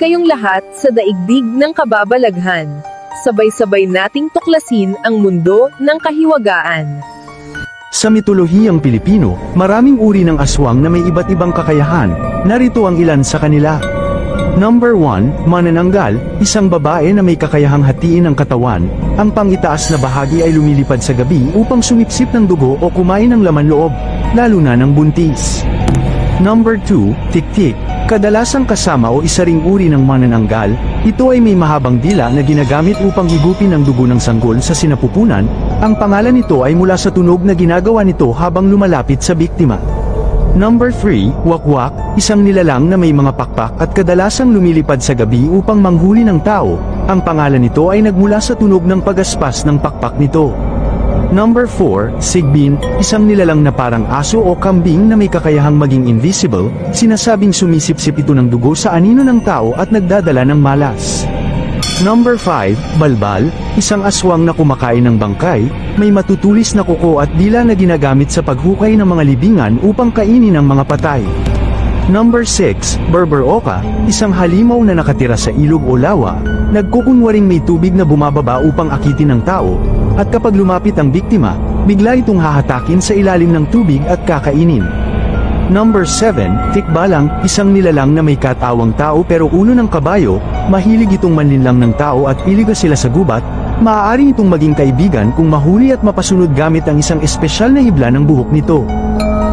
kayong lahat sa daigdig ng kababalaghan. Sabay-sabay nating tuklasin ang mundo ng kahiwagaan. Sa mitolohiyang Pilipino, maraming uri ng aswang na may iba't ibang kakayahan, narito ang ilan sa kanila. Number 1, manananggal, isang babae na may kakayahang hatiin ang katawan, ang pangitaas na bahagi ay lumilipad sa gabi upang sumipsip ng dugo o kumain ng laman loob, lalo na ng buntis. Number 2, tiktik, kadalasang kasama o isa ring uri ng manananggal, ito ay may mahabang dila na ginagamit upang higupin ang dugo ng sanggol sa sinapupunan, ang pangalan nito ay mula sa tunog na ginagawa nito habang lumalapit sa biktima. Number 3, wakwak, isang nilalang na may mga pakpak at kadalasang lumilipad sa gabi upang manghuli ng tao. Ang pangalan nito ay nagmula sa tunog ng pagaspas ng pakpak nito. Number 4, sigbin, isang nilalang na parang aso o kambing na may kakayahang maging invisible, sinasabing sumisipsip ito ng dugo sa anino ng tao at nagdadala ng malas. Number 5, balbal, isang aswang na kumakain ng bangkay, may matutulis na kuko at dila na ginagamit sa paghukay ng mga libingan upang kainin ang mga patay. Number 6, Berber Oka, isang halimaw na nakatira sa ilog o lawa, nagkukunwaring may tubig na bumababa upang akitin ng tao, at kapag lumapit ang biktima, bigla itong hahatakin sa ilalim ng tubig at kakainin. Number 7, Tikbalang, isang nilalang na may katawang tao pero ulo ng kabayo, mahilig itong manlinlang ng tao at iliga sila sa gubat, maaari itong maging kaibigan kung mahuli at mapasunod gamit ang isang espesyal na hibla ng buhok nito.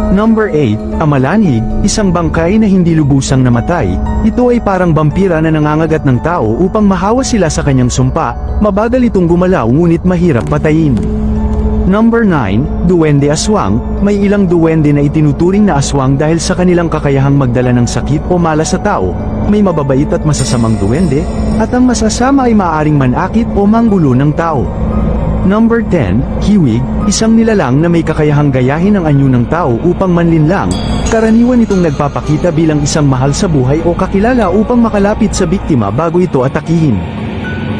Number 8, Amalanhig, isang bangkay na hindi lubusang namatay. Ito ay parang vampira na nangangagat ng tao upang mahawa sila sa kanyang sumpa, mabagal itong gumalaw ngunit mahirap patayin. Number 9, Duwende Aswang, may ilang duwende na itinuturing na aswang dahil sa kanilang kakayahang magdala ng sakit o malas sa tao, may mababait at masasamang duwende, at ang masasama ay maaaring manakit o manggulo ng tao. Number 10, Kiwig, isang nilalang na may kakayahang gayahin ang anyo ng tao upang manlinlang, karaniwan itong nagpapakita bilang isang mahal sa buhay o kakilala upang makalapit sa biktima bago ito atakihin.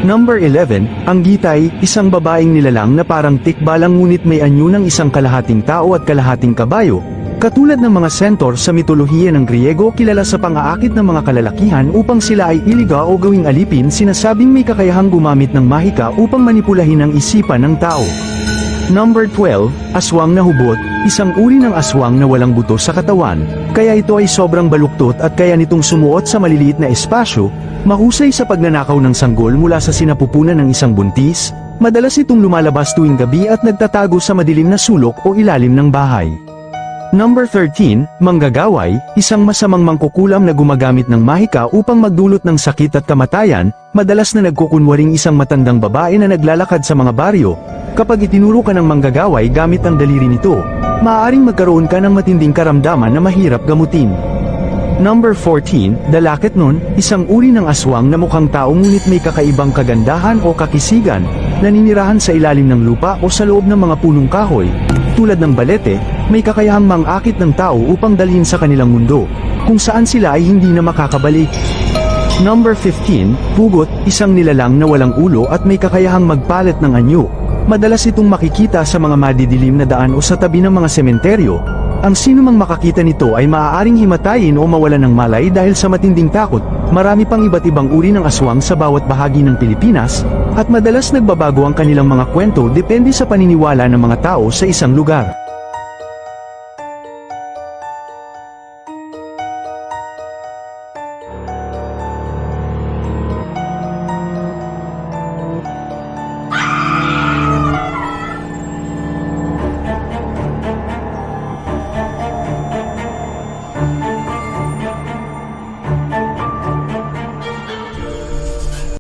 Number 11, ang gitay, isang babaeng nilalang na parang tikbalang ngunit may anyo ng isang kalahating tao at kalahating kabayo. Katulad ng mga sentor sa mitolohiya ng Griego kilala sa pang-aakit ng mga kalalakihan upang sila ay iliga o gawing alipin sinasabing may kakayahang gumamit ng mahika upang manipulahin ang isipan ng tao. Number 12, aswang na hubot, isang uri ng aswang na walang buto sa katawan, kaya ito ay sobrang baluktot at kaya nitong sumuot sa maliliit na espasyo, mahusay sa pagnanakaw ng sanggol mula sa sinapupunan ng isang buntis, madalas itong lumalabas tuwing gabi at nagtatago sa madilim na sulok o ilalim ng bahay. Number 13, Manggagaway, isang masamang mangkukulam na gumagamit ng mahika upang magdulot ng sakit at kamatayan, madalas na nagkukunwaring isang matandang babae na naglalakad sa mga baryo. Kapag itinuro ka ng manggagaway gamit ang daliri nito, maaaring magkaroon ka ng matinding karamdaman na mahirap gamutin. Number 14, Dalakit nun, isang uri ng aswang na mukhang tao ngunit may kakaibang kagandahan o kakisigan, naninirahan sa ilalim ng lupa o sa loob ng mga punong kahoy. Tulad ng balete, may kakayahang mangakit ng tao upang dalhin sa kanilang mundo, kung saan sila ay hindi na makakabalik. Number 15, Pugot, isang nilalang na walang ulo at may kakayahang magpalat ng anyo. Madalas itong makikita sa mga madidilim na daan o sa tabi ng mga sementeryo. Ang sino mang makakita nito ay maaaring himatayin o mawalan ng malay dahil sa matinding takot. Marami pang iba't ibang uri ng aswang sa bawat bahagi ng Pilipinas, at madalas nagbabago ang kanilang mga kwento depende sa paniniwala ng mga tao sa isang lugar.